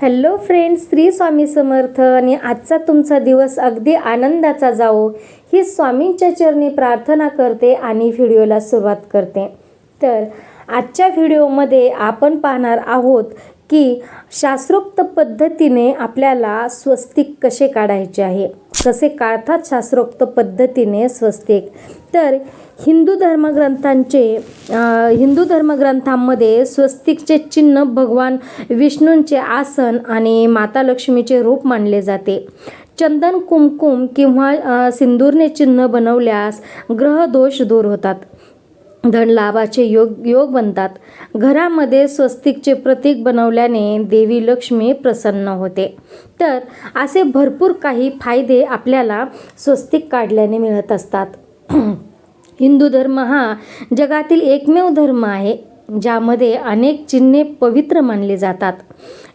Hello friends Shri Swami Samarth आणि आजचा तुमचा दिवस अगदी आनंदाचा जावो. ही स्वामींच्या चरणी प्रार्थना करते आणि व्हिडिओला सुरुवात करते. तर आजच्या व्हिडिओमध्ये आपण पाहणार आहोत की शास्त्रोक्त पद्धतीने आपल्याला स्वस्तिक कसे काढायचे आहे? कसे काढतात शास्त्रोक्त पद्धतीने स्वस्तिक? तर हिंदू धर्मग्रंथांचे हिंदू धर्मग्रंथांमध्ये स्वस्तिकचे चिन्ह भगवान विष्णूंचे आसन आणि माता लक्ष्मीचे रूप मानले जाते. चंदन कुमकुम किंवा सिंदूरने चिन्ह बनवल्यास ग्रहदोष दूर होतात. धनलाभाचे योग योग बनतात. घरामध्ये स्वस्तिकचे प्रतीक बनवल्याने देवी लक्ष्मी प्रसन्न होते. तर असे भरपूर काही फायदे आपल्याला स्वस्तिक काढल्याने मिळत असतात. हिंदू धर्म हा जगातील एकमेव धर्म आहे ज्यामध्ये अनेक चिन्हे पवित्र मानली जातात.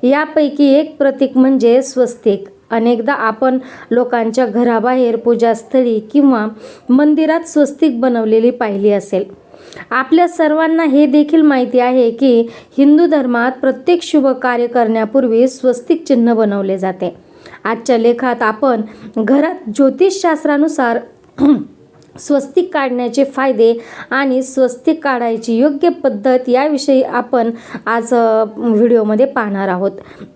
यापैकी एक प्रतीक म्हणजे स्वस्तिक. अनेकदा आपण लोकांच्या घराबाहेर पूजास्थळी किंवा मंदिरात स्वस्तिक बनवलेली पाहिली असेल. आपल्या सर्वांना हे देखील माहिती आहे की हिंदू धर्मात प्रत्येक शुभ कार्य करण्यापूर्वी स्वस्तिक चिन्ह बनवले जाते. आजच्या लेखात आपण घरात ज्योतिषशास्त्रानुसार स्वस्तिक काढण्याचे फायदे आणि स्वस्तिक काढायची योग्य पद्धत याविषयी आपण आज व्हिडिओमध्ये पाहणार आहोत.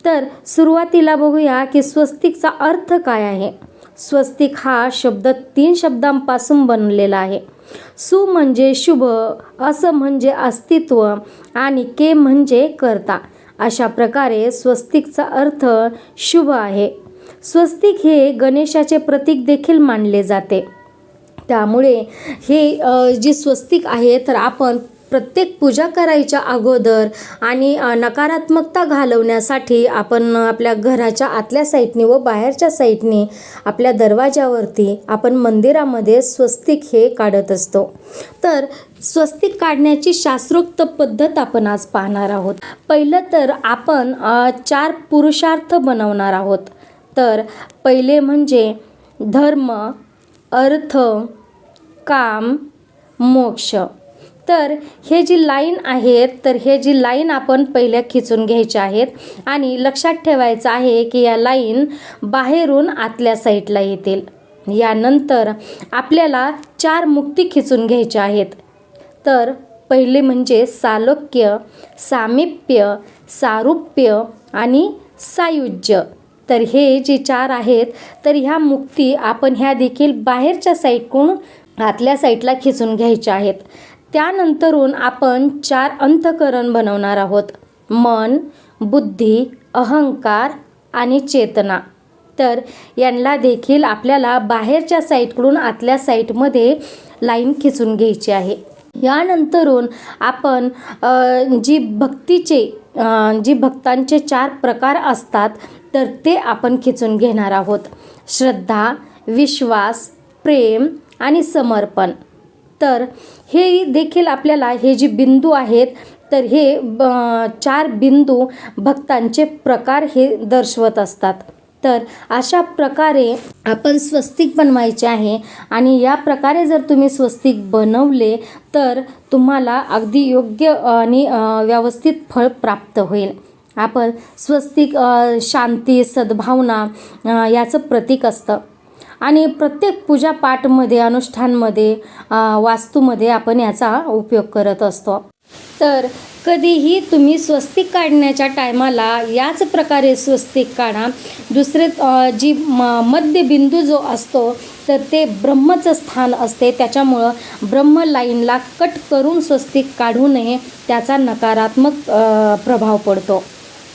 तर सुरुवातीला बघूया की स्वस्तिकचा अर्थ काय आहे. स्वस्तिक हा शब्द तीन शब्दांपासून बनलेला आहे. सु म्हणजे शुभ असं म्हणजे अस्तित्व आणि के म्हणजे करता. अशा प्रकारे स्वस्तिकचा अर्थ शुभ आहे. स्वस्तिक हे गणेशाचे प्रतीक देखील मानले जाते. त्यामुळे हे जे जी स्वस्तिक आहे तर आपण प्रत्येक पूजा करायच्या अगोदर आणि नकारात्मकता घालवण्यासाठी आपण आपल्या घराच्या आतल्या साईडने व बाहेरच्या साईडने आपल्या दरवाजावरती आपण मंदिरामध्ये स्वस्तिक हे काढत असतो. तर स्वस्तिक काढण्याची शास्त्रोक्त पद्धत आपण आज पाहणार आहोत. पहिलं तर आपण चार पुरुषार्थ बनवणार आहोत. तर पहिले म्हणजे धर्म अर्थ काम मोक्ष. तर हे जी लाईन आहेत तर हे जी लाईन आपण पहिल्या खिचून घ्यायच्या आहेत आणि लक्षात ठेवायचं आहे की या लाईन बाहेरून आतल्या साईडला येतील. यानंतर आपल्याला चार मुक्ती खिचून घ्यायच्या आहेत. तर पहिले म्हणजे सालोक्य सामिप्य सारुप्य आणि सायुज्य. तर हे जे चार आहेत तर ह्या मुक्ती आपण ह्या देखील बाहेरच्या साईडकडून आतल्या साईडला खिचून घ्यायच्या आहेत. त्यानंतरून आपण चार अंतकरण बनवणार आहोत. मन बुद्धी अहंकार आणि चेतना. तर यांना देखील आपल्याला बाहेरच्या साईडकडून आतल्या साईडमध्ये लाईन खिचून घ्यायची आहे. यानंतरून आपण जी भक्तीचे जी भक्तांचे चार प्रकार असतात तर ते आपण खिचून घेणार आहोत. श्रद्धा विश्वास प्रेम आणि समर्पण. तर हे देखील आपल्याला हे जे बिंदू आहेत तर हे ब चार बिंदू भक्तांचे प्रकार हे दर्शवत असतात. तर अशा प्रकारे आपण स्वस्तिक बनवायचे आहे आणि या प्रकारे जर तुम्ही स्वस्तिक बनवले तर तुम्हाला अगदी योग्य आणि व्यवस्थित फळ प्राप्त होईल. आपण स्वस्तिक शांती सद्भावना याचं प्रतीक असतं. आणि प्रत्येक पूजापाठमध्ये अनुष्ठानमध्ये वास्तूमध्ये आपण याचा उपयोग करत असतो. तर कधीही तुम्ही स्वस्तिक काढण्याच्या टायमाला याच प्रकारे स्वस्तिक काढा. दुसरे जी म मध्यबिंदू जो असतो तर ते ब्रह्मचं स्थान असते. त्याच्यामुळं ब्रह्म लाईनला कट करून स्वस्तिक काढू नये त्याचा नकारात्मक प्रभाव पडतो.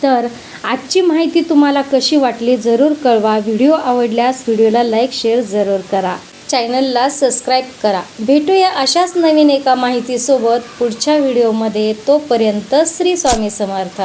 तर आजची माहिती तुम्हाला कशी वाटली जरूर कळवा. व्हिडिओ आवडल्यास व्हिडिओला लाईक शेअर जरूर करा. चॅनलला सबस्क्राईब करा. भेटूया अशाच नवीन एका माहितीसोबत पुढच्या व्हिडिओमध्ये. तोपर्यंत श्री स्वामी समर्थ.